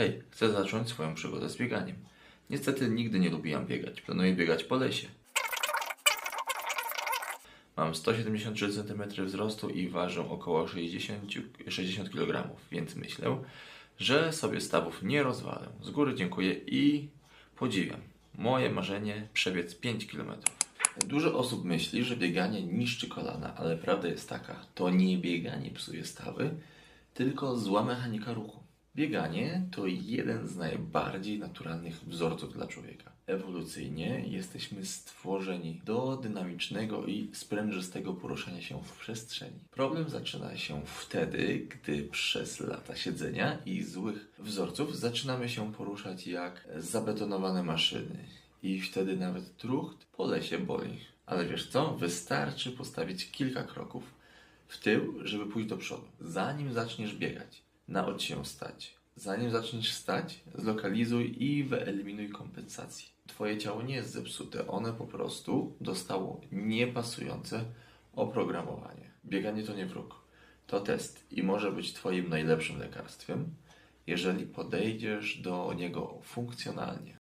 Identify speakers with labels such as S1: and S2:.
S1: Hej, chcę zacząć swoją przygodę z bieganiem. Niestety nigdy nie lubiłam biegać. Planuję biegać po lesie. Mam 173 cm wzrostu i ważę około 60, 60 kg, więc myślę, że sobie stawów nie rozwalę. Z góry dziękuję i podziwiam. Moje marzenie przebiec 5 km. Dużo osób myśli, że bieganie niszczy kolana, ale prawda jest taka, to nie bieganie psuje stawy, tylko zła mechanika ruchu. Bieganie to jeden z najbardziej naturalnych wzorców dla człowieka. Ewolucyjnie jesteśmy stworzeni do dynamicznego i sprężystego poruszania się w przestrzeni. Problem zaczyna się wtedy, gdy przez lata siedzenia i złych wzorców zaczynamy się poruszać jak zabetonowane maszyny. I wtedy nawet trucht po lesie boli. Ale wiesz co? Wystarczy postawić kilka kroków w tył, żeby pójść do przodu. Zanim zaczniesz biegać, naucz się stać. Zanim zaczniesz stać, zlokalizuj i wyeliminuj kompensacje. Twoje ciało nie jest zepsute, one po prostu dostało niepasujące oprogramowanie. Bieganie to nie wróg, to test i może być Twoim najlepszym lekarstwem, jeżeli podejdziesz do niego funkcjonalnie.